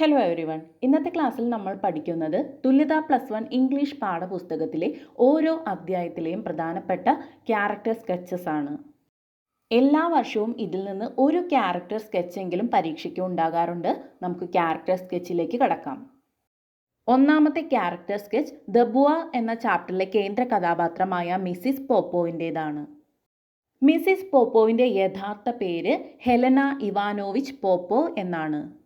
Hello everyone ഇന്നത്തെ ക്ലാസ്സിൽ നമ്മൾ പഠിക്കുന്നത് തുല്യത പ്ലസ് വൺ ഇംഗ്ലീഷ് പാഠപുസ്തകത്തിലെ ഓരോ അധ്യായത്തിലെയും പ്രധാനപ്പെട്ട ക്യാരക്ടർ സ്കെച്ചസ് ആണ്. എല്ലാ വർഷവും ഇതിൽ നിന്ന് ഒരു ക്യാരക്ടർ സ്കെച്ചെങ്കിലും പരീക്ഷയ്ക്ക് ഉണ്ടാകാറുണ്ട്. നമുക്ക് ക്യാരക്ടർ സ്കെച്ചിലേക്ക് കടക്കാം. ഒന്നാമത്തെ ക്യാരക്ടർ സ്കെച്ച് ദബുവ എന്ന ചാപ്റ്ററിലെ കേന്ദ്ര കഥാപാത്രമായ മിസ്സിസ് പോപ്പോവിന്റേതാണ്. മിസ്സിസ് പോപ്പോവിന്റെ യഥാർത്ഥ പേര് ഹെലന ഇവാനോവിച്ച് പോപ്പോ എന്നാണ്.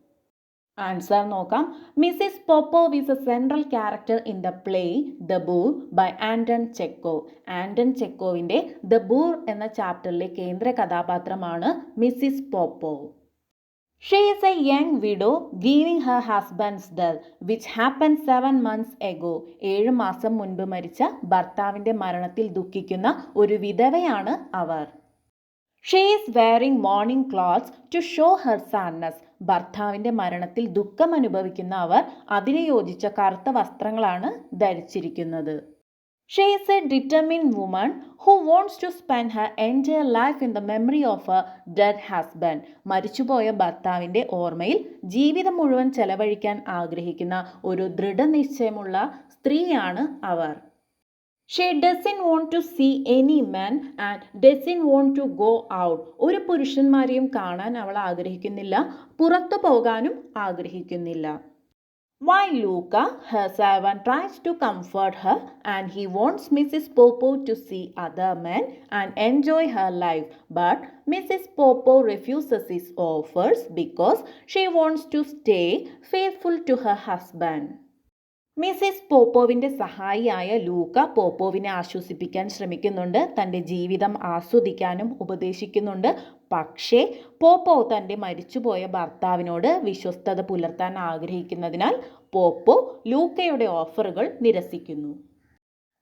ആൻസർ നോക്കാം. Mrs Popova is a central character in the play the Boor by Anton Chekhov Anton ചെക്കോവിന്റെ the ബൂർ എന്ന ചാപ്റ്ററിലെ കേന്ദ്ര കഥാപാത്രമാണ് Mrs Popova she is a young widow grieving her husband's death which happen seven months ago ഏഴ് മാസം മുൻപ് മരിച്ച ഭർത്താവിന്റെ മരണത്തിൽ ദുഃഖിക്കുന്ന ഒരു വിധവയാണ് അവർ. She is wearing mourning clothes to show her sadness ഭർത്താവിന്റെ മരണത്തിൽ ദുഃഖം അനുഭവിക്കുന്ന അവർ അതിന് യോജിച്ച കറുത്ത വസ്ത്രങ്ങളാണ് ധരിച്ചിരിക്കുന്നത്. She is a determined woman who wants to spend her entire life in the memory of a dead husband മരിച്ചുപോയ ഭർത്താവിന്റെ ഓർമ്മയിൽ ജീവിതം മുഴുവൻ ചെലവഴിക്കാൻ ആഗ്രഹിക്കുന്ന ഒരു ദൃഢനിശ്ചയമുള്ള സ്ത്രീയാണ് അവർ. She doesn't want to see any man and doesn't want to go out ഒരു പുരുഷന്മാരെയും കാണാൻ അവൾ ആഗ്രഹിക്കുന്നില്ല. പുറത്തു പോകാനും ആഗ്രഹിക്കുന്നില്ല. While Luka her servant tries to comfort her and he wants Mrs Popova to see other men and enjoy her life but Mrs Popova refuses his offers because she wants to stay faithful to her husband Mrs പോപ്പോവിന്റെ സഹായിയായ Luka പോപ്പോവിനെ ആശ്വസിപ്പിക്കാൻ ശ്രമിക്കുന്നുണ്ട്. തന്റെ ജീവിതം ആസ്വദിക്കാനും ഉപദേശിക്കുന്നുണ്ട്. പക്ഷേ പോപ്പോ തന്റെ മരിച്ചുപോയ ഭർത്താവിനോട് വിശ്വസ്തത പുലർത്താൻ ആഗ്രഹിക്കുന്നതിനാൽ പോപ്പോ ലൂക്കയുടെ ഓഫറുകൾ നിരസിക്കുന്നു.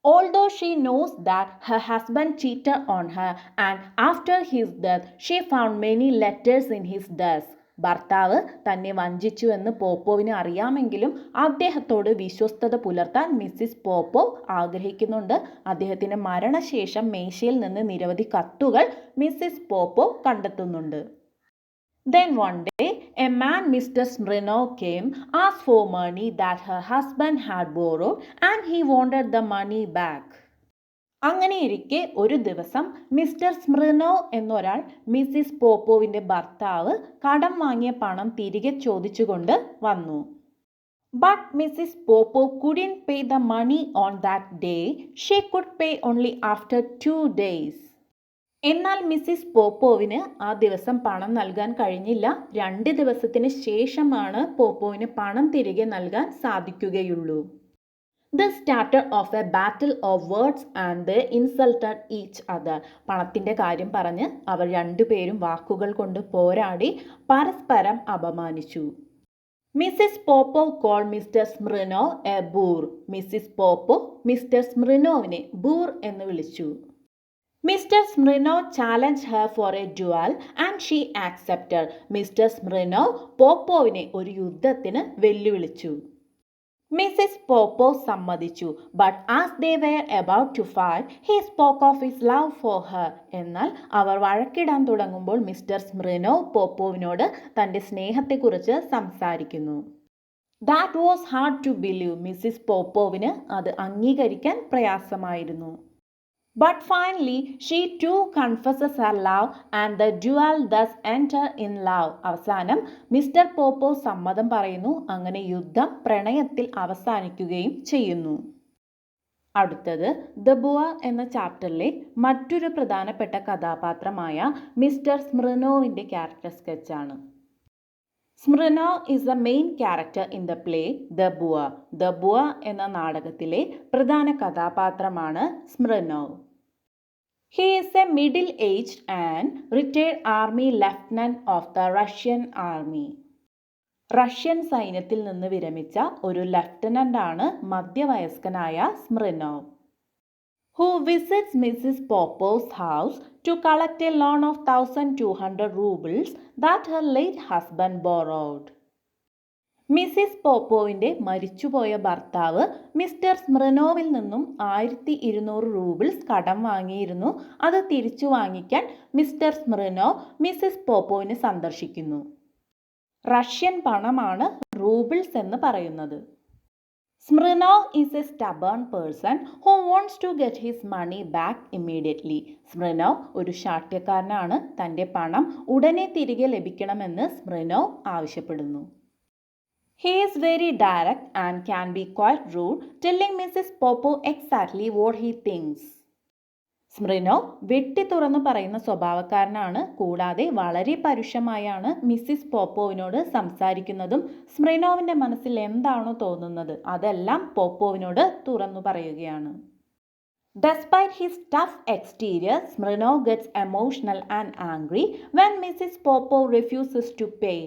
Although she knows that her husband cheated on her and after his death she found many letters in his desk. ഭർത്താവ് തന്നെ വഞ്ചിച്ചു എന്ന് പോപ്പോവിന് അറിയാമെങ്കിലും അദ്ദേഹത്തോട് വിശ്വസ്തത പുലർത്താൻ മിസ്സിസ് പോപ്പോ ആഗ്രഹിക്കുന്നുണ്ട് അദ്ദേഹത്തിന്റെ മരണശേഷം മേശയിൽ നിന്ന് നിരവധി കത്തുകൾ Mrs പോപ്പോ കണ്ടെത്തുന്നുണ്ട് then one day a man Mr Smirnov came ask for money that her husband had borrow and he wanted the money back. അങ്ങനെയിരിക്കെ ഒരു ദിവസം മിസ്റ്റർ സ്മൃനോ എന്നൊരാൾ മിസ്സിസ് പോപ്പോവിന്റെ ഭർത്താവ് കടം വാങ്ങിയ പണം തിരികെ ചോദിച്ചുകൊണ്ട് വന്നു. But Mrs Popo couldn't pay the money on that day she could pay only after two days എന്നാൽ മിസ്സിസ് പോപ്പോവിന് ആ ദിവസം പണം നൽകാൻ കഴിഞ്ഞില്ല. രണ്ട് ദിവസത്തിന് ശേഷമാണ് പോപ്പോവിന് പണം തിരികെ നൽകാൻ സാധിക്കുകയുള്ളൂ. They started of a battle of words and they insulted each other പണത്തിന്റെ കാര്യം പറഞ്ഞ് അവർ രണ്ടുപേരും വാക്കുകൾ കൊണ്ട് പോരാടി പരസ്പരം അപമാനിച്ചു. Mrs Popo call Mr Smirnov a boor. Mrs Popo Mr സ്മൃനോവിനെ boor എന്ന് വിളിച്ചു. Mr Smirnov challenge her for a duel and she accepted. Mr Smirnov പോപ്പോവിനെ ഒരു യുദ്ധത്തിന് വെല്ലുവിളിച്ചു. മിസ്സിസ് പോപ്പോ സമ്മതിച്ചു. But as they were about to fight he spoke of his love for her എന്നാൽ അവർ വഴക്കിടാൻ തുടങ്ങുമ്പോൾ mister സ്മൃനോ പോപ്പോവിനോട് തന്റെ സ്നേഹത്തെക്കുറിച്ച് സംസാരിക്കുന്നു. That was hard to believe Mrs പോപ്പോവിന് അത് അംഗീകരിക്കാൻ പ്രയാസമായിരുന്നു. But finally, she too confesses her love and the dual thus enter in love. അവസാനം മിസ്റ്റർ പോപ്പോ സമ്മതം പറയുന്നു. അങ്ങനെ യുദ്ധം പ്രണയത്തിൽ അവസാനിക്കുകയും ചെയ്യുന്നു. അടുത്തത് ദ ബുവ എന്ന ചാപ്റ്ററിലെ മറ്റൊരു പ്രധാനപ്പെട്ട കഥാപാത്രമായ മിസ്റ്റർ സ്മൃനോവിന്റെ character സ്കെച്ചാണ് Smirnov is a main character in the play the Boor. The Boor എന്ന നാടകത്തിലെ പ്രധാന കഥാപാത്രമാണ് Smirnov. He is a middle aged and retired army lieutenant of the Russian army Russian സൈന്യത്തിൽ നിന്ന് വിരമിച്ച ഒരു ലഫ്റ്റനന്റ് ആണ് മധ്യവയസ്കനായ Smirnov who visits Mrs Popo's house to collect a loan of thousand two hundred rubles that her late husband borrowed Mrs പോപ്പോവിന്റെ മരിച്ചുപോയ ഭർത്താവ് mister സ്മൃനോവിൽ നിന്നും ആയിരത്തി ഇരുന്നൂറ് റൂബിൾസ് കടം വാങ്ങിയിരുന്നു. അത് തിരിച്ചു വാങ്ങിക്കാൻ മിസ്റ്റർ സ്മൃനോ മിസ്സിസ് പോപ്പോവിനെ സന്ദർശിക്കുന്നു. റഷ്യൻ പണമാണ് റൂബിൾസ് എന്ന് പറയുന്നത്. Smirnov is a stubborn person who wants to get his money back immediately Smirnov ഒരു ശാഠ്യക്കാരനാണ്. തന്റെ പണം ഉടനെ തിരികെ ലഭിക്കണമെന്ന് സ്മൃനോ ആവശ്യപ്പെടുന്നു. He is very direct and can be quite rude, telling Mrs. Popo exactly what he thinks. സ്മൃനോ വെട്ടി തുറന്നു പറയുന്ന സ്വഭാവക്കാരനാണ് കൂടാതെ വളരെ പരുഷമായാണ് മിസ്സിസ് പോപ്പോവിനോട് സംസാരിക്കുന്നതും സ്മൃനോവിന്റെ മനസ്സിൽ എന്താണോ തോന്നുന്നത് അതെല്ലാം പോപ്പോവിനോട് തുറന്നു പറയുകയാണ് Despite his tough exterior, Smirnov gets emotional and angry when Mrs. Popov refuses to pay.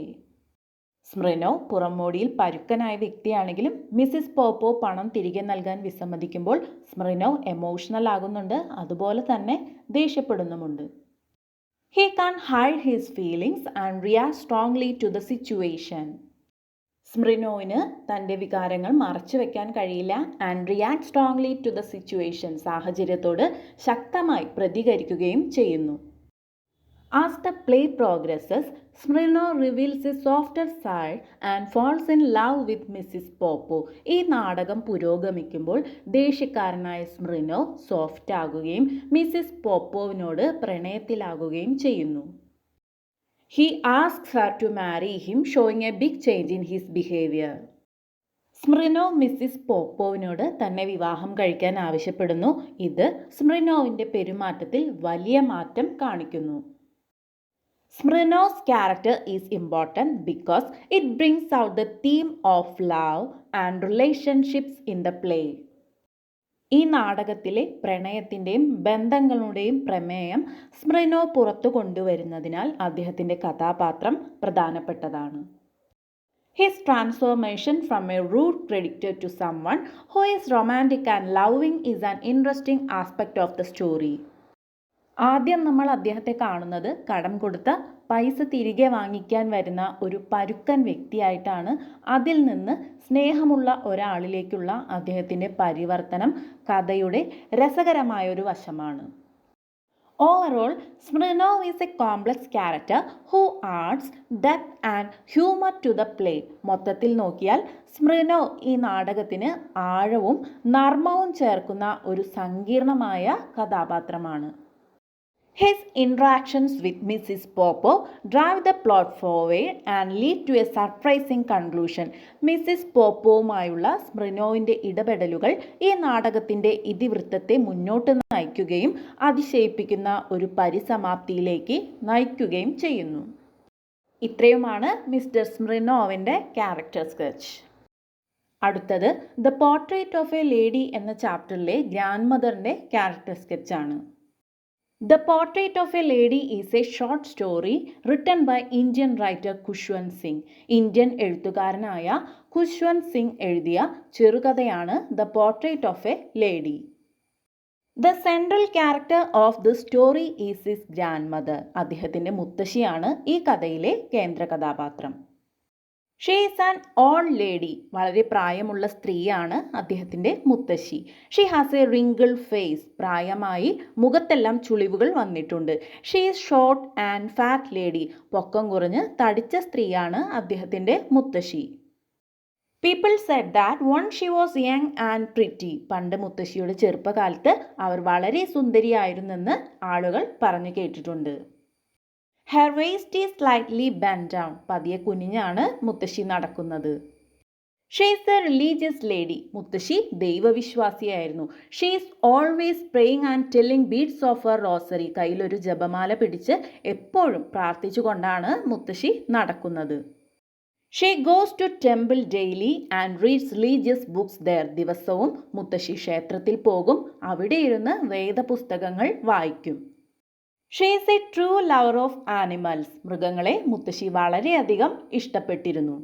Smirnov പുറംമോടിയിൽ പരുക്കനായ വ്യക്തിയാണെങ്കിലും മിസ്സിസ് പോപ്പോ പണം തിരികെ നൽകാൻ വിസമ്മതിക്കുമ്പോൾ സ്മൃനോ എമോഷണൽ ആകുന്നുണ്ട്. അതുപോലെ തന്നെ ദേഷ്യപ്പെടുന്നുമുണ്ട്. He can't hide his feelings and react strongly to the situation സ്മൃനോവിന് തന്റെ വികാരങ്ങൾ മറച്ചു വെക്കാൻ കഴിയില്ല and react strongly to the situation സാഹചര്യത്തോട് ശക്തമായി പ്രതികരിക്കുകയും ചെയ്യുന്നു. As the play progresses, Smyrna reveals a softer side and falls in love with Mrs. Popov ഈ നാടകം പുരോഗമിക്കുമ്പോൾ ദേഷ്യക്കാരനായ സ്മൃനോ സോഫ്റ്റ് ആകുകയും മിസ്സിസ് പോപ്പോവിനോട് പ്രണയത്തിലാകുകയും ചെയ്യുന്നു. He ask her to marry him showing a big change in his behaviour Smirnov Mrs പോപ്പോവിനോട് തന്നെ വിവാഹം കഴിക്കാൻ ആവശ്യപ്പെടുന്നു. ഇത് സ്മൃനോവിന്റെ പെരുമാറ്റത്തിൽ വലിയ മാറ്റം കാണിക്കുന്നു. Smyrnov's character is important because it brings out the theme of love and relationships in the play. ഈ നാടകത്തിലെ പ്രണയത്തിന്റെയും ബന്ധങ്ങളുടെയും പ്രമേയം സ്മൃനോ പുറത്തു കൊണ്ടുവരുന്നതിനാൽ അദ്ദേഹത്തിന്റെ കഥാപാത്രം പ്രധാനപ്പെട്ടതാണ് transformation from a rude creditor to someone who is romantic and loving is an interesting aspect of the story ആദ്യം നമ്മൾ അദ്ദേഹത്തെ കാണുന്നത് കടം കൊടുത്ത പൈസ തിരികെ വാങ്ങിക്കാൻ വരുന്ന ഒരു പരുക്കൻ വ്യക്തിയായിട്ടാണ്. അതിൽ നിന്ന് സ്നേഹമുള്ള ഒരാളിലേക്കുള്ള അദ്ദേഹത്തിന്റെ പരിവർത്തനം കഥയുടെ രസകരമായ ഒരു വശമാണ്. Overall Smirnov is a complex character who adds depth and humour to the play മൊത്തത്തിൽ നോക്കിയാൽ സ്മൃനോ ഈ നാടകത്തിന് ആഴവും നർമ്മവും ചേർക്കുന്ന ഒരു സങ്കീർണമായ കഥാപാത്രമാണ്. His interactions with Mrs. Popova drive the plot forward and lead to a surprising conclusion. Mrs പോപ്പോവുമായുള്ള സ്മൃനോവിന്റെ ഇടപെടലുകൾ ഈ നാടകത്തിന്റെ ഇതിവൃത്തത്തെ മുന്നോട്ട് നയിക്കുകയും അതിശയിപ്പിക്കുന്ന ഒരു പരിസമാപ്തിയിലേക്ക് നയിക്കുകയും ചെയ്യുന്നു ഇത്രയുമാണ് മിസ്റ്റർ സ്മൃനോവിന്റെ ക്യാരക്ടർ സ്കെച്ച് അടുത്തത് the portrait of a lady എന്ന ചാപ്റ്ററിലെ ഗ്രാൻഡ് മദറിന്റെ ക്യാരക്ടർ സ്കെച്ചാണ് The portrait of a lady is a short story written by Indian writer Kushwant Singh Indian എഴുത്തുകാരനായ കുശ്വന്ത് സിംഗ് എഴുതിയ ചെറുകഥയാണ് the portrait of a lady the central character of the story is is grandmother അദ്ദേഹത്തിന്റെ മുത്തശ്ശിയാണ് ഈ കഥയിലെ കേന്ദ്ര കഥാപാത്രം. She is an old lady വളരെ പ്രായമുള്ള സ്ത്രീയാണ് അദ്ദേഹത്തിന്റെ മുത്തശ്ശി. She has a wrinkle face പ്രായമായി മുഖത്തെല്ലാം ചുളിവുകൾ വന്നിട്ടുണ്ട്. She is short and fat lady പൊക്കം കുറഞ്ഞ് തടിച്ച സ്ത്രീയാണ് അദ്ദേഹത്തിന്റെ മുത്തശ്ശി. People said that once she was young and pretty പണ്ട് മുത്തശ്ശിയുടെ ചെറുപ്പകാലത്ത് അവർ വളരെ സുന്ദരിയായിരുന്നെന്ന് ആളുകൾ പറഞ്ഞു കേട്ടിട്ടുണ്ട്. Her waist is slightly bend down പതിയെ കുനിഞ്ഞാണ് മുത്തശ്ശി നടക്കുന്നത്. ഷീസ് എ റിലീജിയസ് ലേഡി മുത്തശ്ശി ദൈവവിശ്വാസിയായിരുന്നു. She's always praying and telling beads of a rosary കയ്യിലൊരു ജപമാല പിടിച്ച് എപ്പോഴും പ്രാർത്ഥിച്ചുകൊണ്ടാണ് മുത്തശ്ശി നടക്കുന്നത്. She goes to temple daily and reads religious books there ദിവസവും മുത്തശ്ശി ക്ഷേത്രത്തിൽ പോകും. അവിടെ ഇരുന്ന് വേദപുസ്തകങ്ങൾ വായിക്കും. She is a true lover of animals മൃഗങ്ങളെ മുത്തശ്ശി വളരെയധികം ഇഷ്ടപ്പെട്ടിരുന്നു.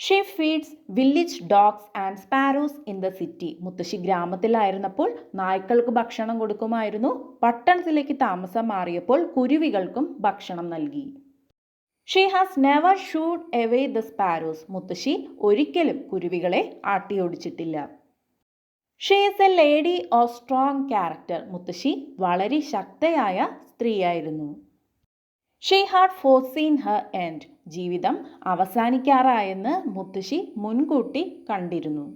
She feeds village dogs and sparrows in the city മുത്തശ്ശി ഗ്രാമത്തിലായിരുന്നപ്പോൾ നായ്ക്കൾക്ക് ഭക്ഷണം കൊടുക്കുമായിരുന്നു. പട്ടണത്തിലേക്ക് താമസം മാറിയപ്പോൾ കുരുവികൾക്കും ഭക്ഷണം നൽകി. She has never shooed away the sparrows മുത്തശ്ശി ഒരിക്കലും കുരുവികളെ ആട്ടിയോടിച്ചിട്ടില്ല. She is a lady of strong character മുത്തശ്ശി വളരെ ശക്തയായ സ്ത്രീയായിരുന്നു. She had foreseen her end ജീവിതം അവസാനിക്കാറായെന്ന് മുത്തശ്ശി മുൻകൂട്ടി കണ്ടിരുന്നു.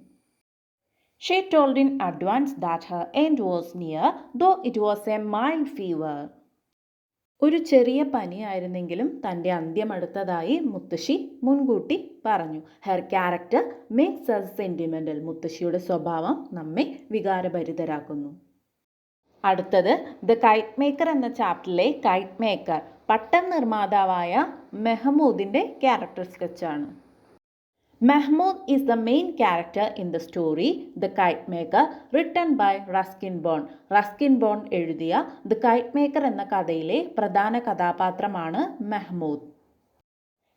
She told in advance that her end was near though it was a mild fever ഒരു ചെറിയ പനിയായിരുന്നെങ്കിലും തന്റെ അന്ത്യം അടുത്തതായി മുത്തശ്ശി മുൻകൂട്ടി പറഞ്ഞു. Her character makes us sentimental മുത്തശ്ശിയുടെ സ്വഭാവം നമ്മെ വികാരഭരിതരാക്കുന്നു. അടുത്തത് ദ കൈറ്റ് മേക്കർ എന്ന ചാപ്റ്ററിലെ കൈറ്റ് മേക്കർ പട്ടം നിർമ്മാതാവായ മെഹമൂദിന്റെ character സ്കെച്ചാണ് Mehmood is the main character in the story the kite maker written by Ruskin Bond Ruskin Bond എഴുതിയ ദ കൈറ്റ് മേക്കർ എന്ന കഥയിലെ പ്രധാന കഥാപാത്രമാണ് Mehmood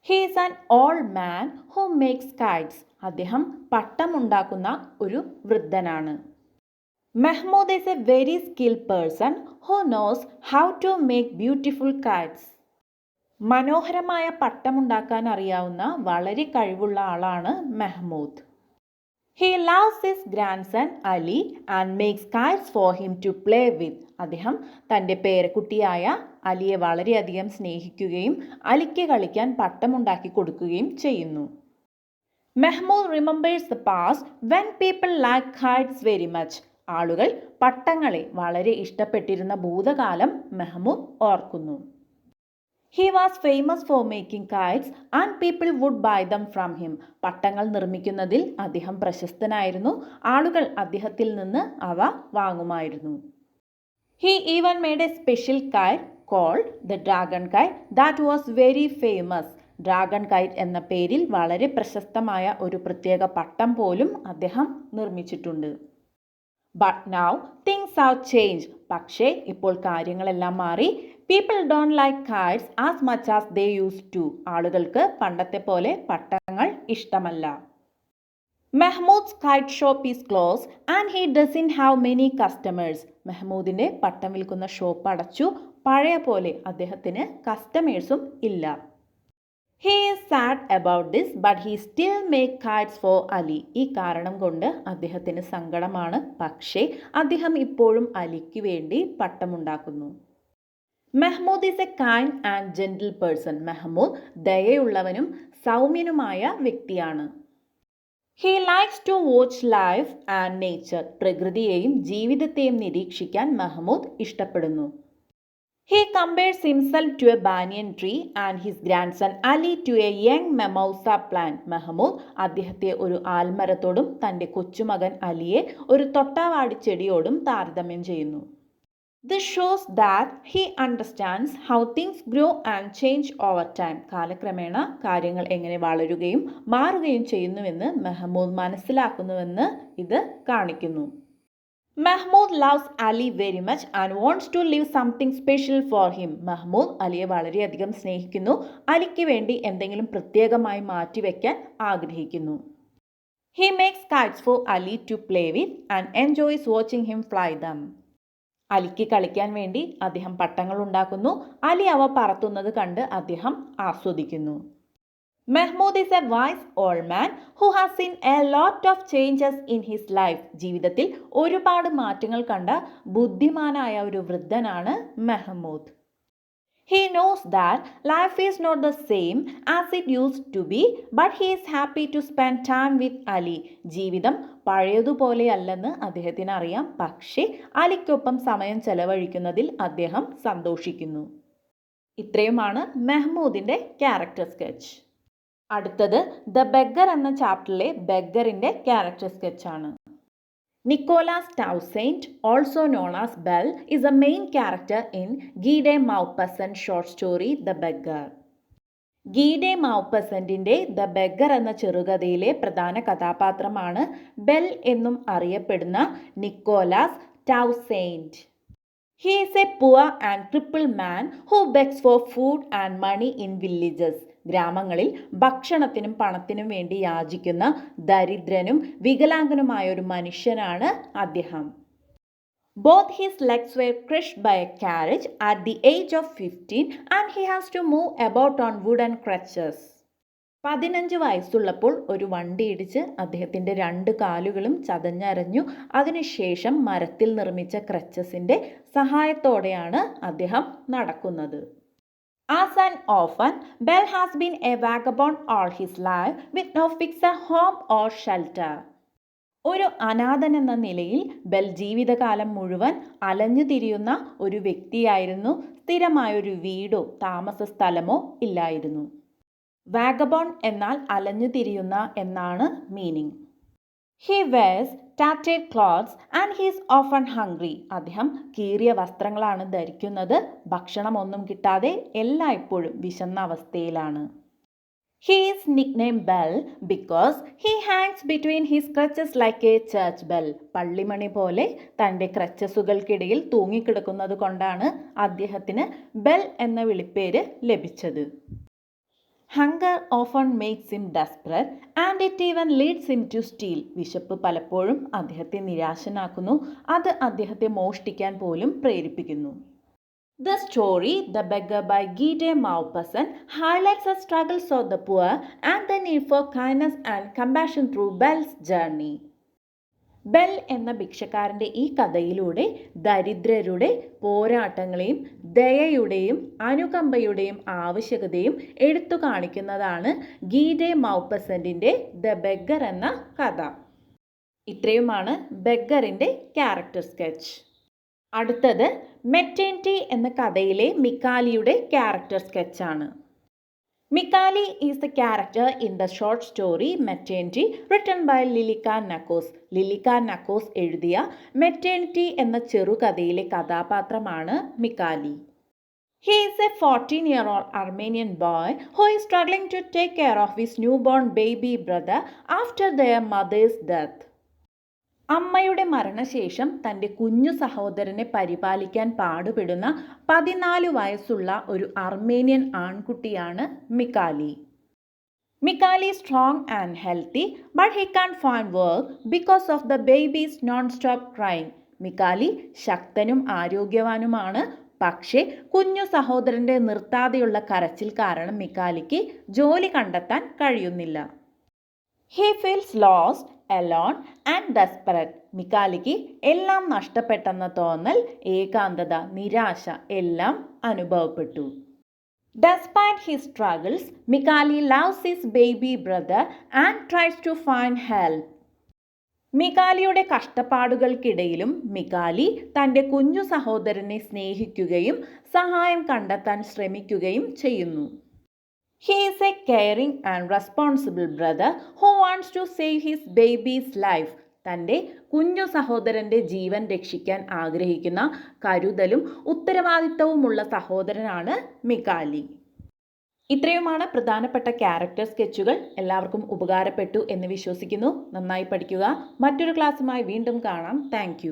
he is an old man who makes kites അദ്ദേഹം പട്ടമുണ്ടാക്കുന്ന ഒരു വൃദ്ധനാണ്. Mehmood is a very skill person who knows how to make beautiful kites മനോഹരമായ പട്ടമുണ്ടാക്കാൻ അറിയാവുന്ന വളരെ കഴിവുള്ള ആളാണ് Mehmood. He loves his grandson Ali and makes cars for him to play with അദ്ദേഹം തന്റെ പേരക്കുട്ടിയായ അലിയെ വളരെയധികം സ്നേഹിക്കുകയും അലിക്ക് കളിക്കാൻ പട്ടമുണ്ടാക്കി കൊടുക്കുകയും ചെയ്യുന്നു. Mehmood remembers the past when people liked hearts very much ആളുകൾ പട്ടങ്ങളെ വളരെ ഇഷ്ടപ്പെട്ടിരുന്ന ഭൂതകാലം മെഹ്മൂദ് ഓർക്കുന്നു. He was famous for making kites and people would buy them from him പട്ടങ്ങൾ നിർമ്മിക്കുന്നതിൽ അദ്ദേഹം പ്രശസ്തനായിരുന്നു. ആളുകൾ അദ്ദേഹത്തിൽ നിന്ന് അവ വാങ്ങുമായിരുന്നു. He even made a special kite called the dragon kite that was very famous dragon kite എന്ന പേരിൽ വളരെ പ്രശസ്തമായ ഒരു പ്രത്യേക പട്ടം പോലും അദ്ദേഹം നിർമ്മിച്ചിട്ടുണ്ട്. But now things have change പക്ഷേ ഇപ്പോൾ കാര്യങ്ങളെല്ലാം മാറി. People don't like cards as much as they used to ആളുകൾക്ക് പണ്ടത്തെ പോലെ പട്ടങ്ങൾ ഇഷ്ടമല്ല. Mehmood's kite shop is closed and he doesn't have many customers മെഹ്മൂദിന്റെ പട്ടം വിൽക്കുന്ന ഷോപ്പ് അടച്ചു. പഴയ പോലെ അദ്ദേഹത്തിന് കസ്റ്റമേഴ്സും ഇല്ല. He is sad about this but he still make cards for Ali ഈ കാരണം കൊണ്ട് അദ്ദേഹത്തിന് സങ്കടമാണ്. പക്ഷേ അദ്ദേഹം ഇപ്പോഴും അലിക്ക് വേണ്ടി പട്ടമുണ്ടാക്കുന്നു. Mehmood is a kind and gentle person Mehmood ദയയുള്ളവനും സൗമ്യനുമായ വ്യക്തിയാണ്. He likes to watch life and nature പ്രകൃതിയെയും ജീവിതത്തെയും നിരീക്ഷിക്കാൻ മെഹ്മൂദ് ഇഷ്ടപ്പെടുന്നു. Compares himself to a banyan tree and his grandson Ali to a young mimosa plant Mehmood അദ്ദേഹത്തെ ഒരു ആൽമരത്തോടും തന്റെ കൊച്ചുമകൻ അലിയെ ഒരു തൊട്ടാവാടി ചെടിയോടും താരതമ്യം ചെയ്യുന്നു. This shows that he understands how things grow and change over time കാലക്രമേണ കാര്യങ്ങൾ എങ്ങനെ വളരുകയും മാറുകയും ചെയ്യുന്നുവെന്ന് മെഹമൂദ് മനസ്സിലാക്കുന്നുവെന്ന് ഇത് കാണിക്കുന്നു. Mehmood loves Ali very much and wants to leave something special for him Mehmood അലിയെ വളരെയധികം സ്നേഹിക്കുന്നു. അലിക്ക് വേണ്ടി എന്തെങ്കിലും പ്രത്യേകമായി മാറ്റിവെക്കാൻ ആഗ്രഹിക്കുന്നു. He makes kites for Ali to play with and enjoys watching him fly them അലിക്ക് കളിക്കാൻ വേണ്ടി അദ്ദേഹം പട്ടങ്ങൾ ഉണ്ടാക്കുന്നു. അലി അവ പറത്തുന്നത് കണ്ട് അദ്ദേഹം ആസ്വദിക്കുന്നു. Mehmood is a wise old man who has seen a lot of changes in his life ജീവിതത്തിൽ ഒരുപാട് മാറ്റങ്ങൾ കണ്ട ബുദ്ധിമാനായ ഒരു വൃദ്ധനാണ് Mehmood. He knows that life is not the same as it used to be but he is happy to spend time with Ali ജീവിതം പഴയതുപോലെയല്ലെന്ന് അദ്ദേഹത്തിന് അറിയാം. പക്ഷേ അലിക്കൊപ്പം സമയം ചെലവഴിക്കുന്നതിൽ അദ്ദേഹം സന്തോഷിക്കുന്നു. ഇത്രയുമാണ് മെഹ്മൂദിന്റെ ക്യാരക്ടർ സ്കെച്ച് അടുത്തത് ദ ബെഗർ എന്ന ചാപ്റ്ററിലെ ബെഗറിന്റെ character സ്കെച്ചാണ് Nicolas Townsend, also known as Bell a a main in in de Maupassant short story The Beggar. Guy de മൗപ്പസന്റിന്റെ the beggar എന്ന ചെറുകഥയിലെ പ്രധാന കഥാപാത്രമാണ് ബെൽ എന്നും അറിയപ്പെടുന്ന Nicolas Toussaint he is a poor and cripple man who begs for food and money in villages ഗ്രാമങ്ങളിൽ ഭക്ഷണത്തിനും പണത്തിനും വേണ്ടി യാചിക്കുന്ന ദരിദ്രനും വികലാംഗനുമായ ഒരു മനുഷ്യനാണ് അദ്ദേഹം. His legs were crushed by a carriage at the age of fifteen and he has to move about on wood and crutches പതിനഞ്ച് വയസ്സുള്ളപ്പോൾ ഒരു വണ്ടി ഇടിച്ച് അദ്ദേഹത്തിന്റെ രണ്ട് കാലുകളും ചതഞ്ഞരഞ്ഞു. അതിനുശേഷം മരത്തിൽ നിർമ്മിച്ച ക്രച്ചസിന്റെ സഹായത്തോടെയാണ് അദ്ദേഹം നടക്കുന്നത്. As an orphan, Bell has been a vagabond all his life with no fixed home or shelter. ഒരു അനാഥൻ എന്ന നിലയിൽ ബെൽ ജീവിതകാലം മുഴുവൻ അലഞ്ഞു തിരിയുന്ന ഒരു വ്യക്തിയായിരുന്നു. സ്ഥിരമായൊരു വീടോ താമസ സ്ഥലമോ ഇല്ലായിരുന്നു. വാഗബോൺ എന്നാൽ അലഞ്ഞു തിരിയുന്ന എന്നാണ് meaning he wears ടാറ്റേഡ് clothes and he's often hungry അദ്ദേഹം കീറിയ വസ്ത്രങ്ങളാണ് ധരിക്കുന്നത്. ഭക്ഷണമൊന്നും കിട്ടാതെ എല്ലായ്പ്പോഴും വിശന്ന അവസ്ഥയിലാണ്. He is nickname Bell because he hangs between his crutches like a church bell പള്ളിമണി പോലെ തന്റെ ക്രച്ചസുകൾക്കിടയിൽ തൂങ്ങിക്കിടക്കുന്നത് കൊണ്ടാണ് അദ്ദേഹത്തിന് ബെൽ എന്ന വിളിപ്പേര് ലഭിച്ചത്. Hunger often makes him desperate and it even leads him to steal വിശപ്പ് പലപ്പോഴും അദ്ദേഹത്തെ നിരാശനാക്കുന്നു അത് അദ്ദേഹത്തെ മോഷ്ടിക്കാൻ പോലും പ്രേരിപ്പിക്കുന്നു The story, The Beggar by Gide Maupassant, highlights the struggles of the poor and the need for kindness and compassion through Bell's journey. Bell എന്ന ഭിക്ഷക്കാരന്റെ ഈ കഥയിലൂടെ ദരിദ്രരുടെ പോരാട്ടങ്ങളെയും ദയയുടെയും അനുകമ്പയുടെയും ആവശ്യകതയും എടുത്തു കാണിക്കുന്നതാണ് ഗീഡെ മൗപ്പസന്റിന്റെ ദ ബെഗർ എന്ന കഥ. ഇത്രയുമാണ് ബെഗറിന്റെ ക്യാരക്ടർ സ്കെച്ച്. അടുത്തത് മെറ്റേന്റി എന്ന കഥയിലെ മിക്കാലിയുടെ ക്യാരക്ടർ സ്കെച്ചാണ്. Mikali is the character in the short story Maternity written by Lilika Nakos Lilika Nakos എഴുതിയ മെറ്റേണിറ്റി എന്ന ചെറുകഥയിലെ കഥാപാത്രമാണ് മിക്കാലി He is a 14 year old Armenian boy who is struggling to take care of his newborn baby brother after their mother's death. അമ്മയുടെ മരണശേഷം തന്റെ കുഞ്ഞു സഹോദരനെ പരിപാലിക്കാൻ പാടുപെടുന്ന പതിനാല് വയസ്സുള്ള ഒരു അർമേനിയൻ ആൺകുട്ടിയാണ് Mikali. Mikali strong and healthy but he can't find work because of the babies non stop crying മിക്കാലി ശക്തനും ആരോഗ്യവാനുമാണ്. പക്ഷേ കുഞ്ഞു സഹോദരന്റെ നിർത്താതെയുള്ള കരച്ചിൽ കാരണം മിക്കാലിക്ക് ജോലി കണ്ടെത്താൻ കഴിയുന്നില്ല. He feels lost alone and desperate. മിക്കാലിക്ക് എല്ലാം നഷ്ടപ്പെട്ടെന്ന തോന്നൽ ഏകാന്തത നിരാശ എല്ലാം അനുഭവപ്പെട്ടു. Despite his struggles Mikali loves his baby brother and tries to find help മികാലിയുടെ കഷ്ടപ്പാടുകൾക്കിടയിലും മികാലി തന്റെ കുഞ്ഞു സഹോദരനെ സ്നേഹിക്കുകയും സഹായം കണ്ടെത്താൻ ശ്രമിക്കുകയും ചെയ്യുന്നു. He is a caring and responsible brother who wants to save his baby's life തന്റെ കുഞ്ഞു സഹോദരന്റെ ജീവൻ രക്ഷിക്കാൻ ആഗ്രഹിക്കുന്ന കരുതലും ഉത്തരവാദിത്തവുമുള്ള സഹോദരനാണ് മിക്കാലി ഇത്രയുമാണ് പ്രധാനപ്പെട്ട ക്യാരക്ടർ സ്കെച്ചുകൾ എല്ലാവർക്കും ഉപകാരപ്പെട്ടു എന്ന് വിശ്വസിക്കുന്നു. നന്നായി പഠിക്കുക. മറ്റൊരു ക്ലാസ്സുമായി വീണ്ടും കാണാം. താങ്ക്